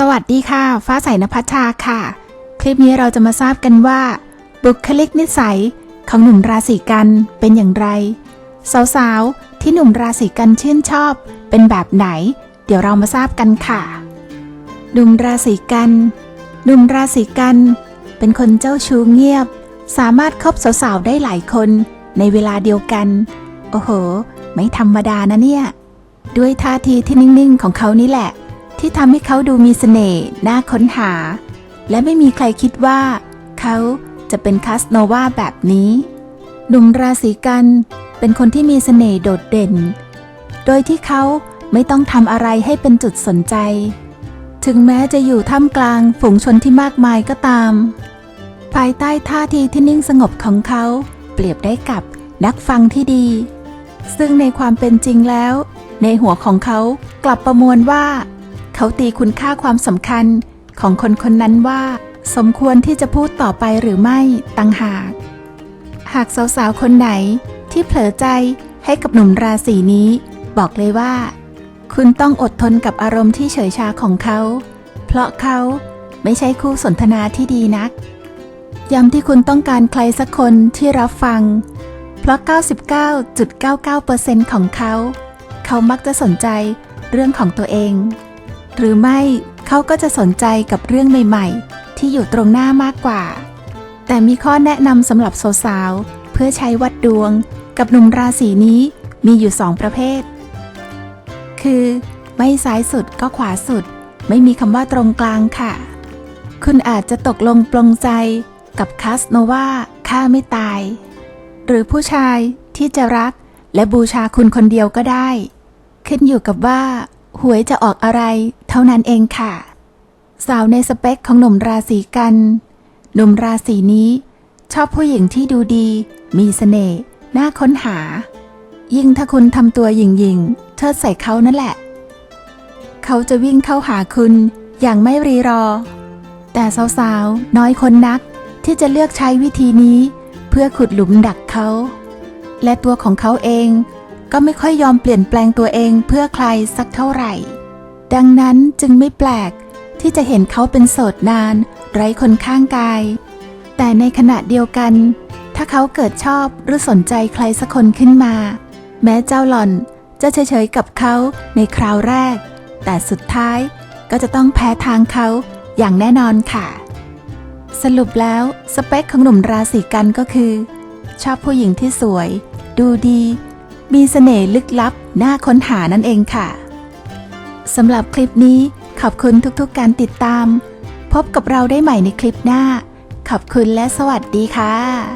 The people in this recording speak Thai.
สวัสดีค่ะ ฟ้าใสนภัชชาค่ะ คลิปนี้เราจะมาทราบกันว่า บุคลิกนิสัยของหนุ่มราศีกันเป็นอย่างไร สาวๆ ที่หนุ่มราศีกันชื่นชอบเป็นแบบไหน เดี๋ยวเรามาทราบกันค่ะ หนุ่มราศีกันหนุ่มราศีกัน เป็นคนเจ้าชู้เงียบ สามารถคบสาวๆ ได้หลายคนในเวลาเดียวกัน โอ้โห ไม่ธรรมดานะเนี่ย ด้วยท่าทีที่นิ่งๆ ของเขานี่แหละ ที่ทำให้เขาดูมีเสน่ห์น่าค้นหา และไม่มีใครคิดว่า เขาจะเป็นคาสโนวาแบบนี้ หนุ่มราศีกันเป็นคนที่มีเสน่ห์โดดเด่น โดยที่เขาไม่ต้องทำอะไรให้เป็นจุดสนใจ ถึงแม้จะอยู่ท่ามกลางฝูงชนที่มากมายก็ตาม ภายใต้ท่าทีที่นิ่งสงบของเขา เปรียบได้กับนักฟังที่ดี ซึ่งในความเป็นจริงแล้ว ในหัวของเขากลับประมวลว่า เขาตีคุณค่าความสำคัญของคนคนนั้นว่า สมควรที่จะพูดต่อไปหรือไม่ตังหาก หากสาวๆคนไหนที่เผลอใจให้กับหนุ่มราศีนี้ บอกเลยว่า คุณต้องอดทนกับอารมณ์ที่เฉยชาของเขา เพราะเขาไม่ใช่คู่สนทนาที่ดีนักย้ำที่คุณต้องการใครสักคนที่รับฟัง เพราะ 99.99%ของเขา เขามักจะสนใจเรื่องของตัวเอง หรือไม่เขาก็จะสนใจกับเรื่องใหม่ๆ ที่อยู่ตรงหน้ามากกว่า แต่มีข้อแนะนำสำหรับสาวๆเพื่อใช้วัดดวง กับหนุ่มราศีนี้มีอยู่สองประเภท คือ ไม่ซ้ายสุดก็ขวาสุด ไม่มีคำว่าตรงกลางค่ะ คุณอาจจะตกลงปลงใจกับคาสโนวาฆ่าไม่ตาย หรือผู้ชายที่จะรักและบูชาคุณคนเดียวก็ได้ ขึ้นอยู่กับว่า หวยจะออกอะไร ท่านั้นเองค่ะ สาวในสเปคของหนุ่มราศีกัน หนุ่มราศีนี้ชอบผู้หญิงที่ดูดี มีเสน่ห์น่าค้นหา ยิ่งถ้าคุณทำตัวหยิ่งๆเทิดใส่เขานั่นแหละ เขาจะวิ่งเข้าหาคุณอย่างไม่รีรอ แต่สาวๆ น้อยคนนักที่จะเลือกใช้วิธีนี้ เพื่อขุดหลุมดักเขา และตัวของเขาเองก็ไม่ค่อยยอมเปลี่ยนแปลงตัวเองเพื่อใครสักเท่าไหร่ ดังนั้นจึงไม่แปลกที่จะเห็นเขาเป็นโสดนาน ไร้คนข้างกาย แต่ในขณะเดียวกัน ถ้าเขาเกิดชอบหรือสนใจใครสักคนขึ้นมา แม้เจ้าหล่อนจะเฉยๆกับเขาในคราวแรก แต่สุดท้ายก็จะต้องแพ้ทางเขาอย่างแน่นอนค่ะ สรุปแล้วสเปคของหนุ่มราศีกันก็คือ ชอบผู้หญิงที่สวย ดูดี มีเสน่ห์ลึกลับน่าค้นหานั่นเองค่ะ สำหรับคลิปนี้ขอบคุณทุกๆการติดตาม พบกับเราได้ใหม่ในคลิปหน้า ขอบคุณและสวัสดีค่ะ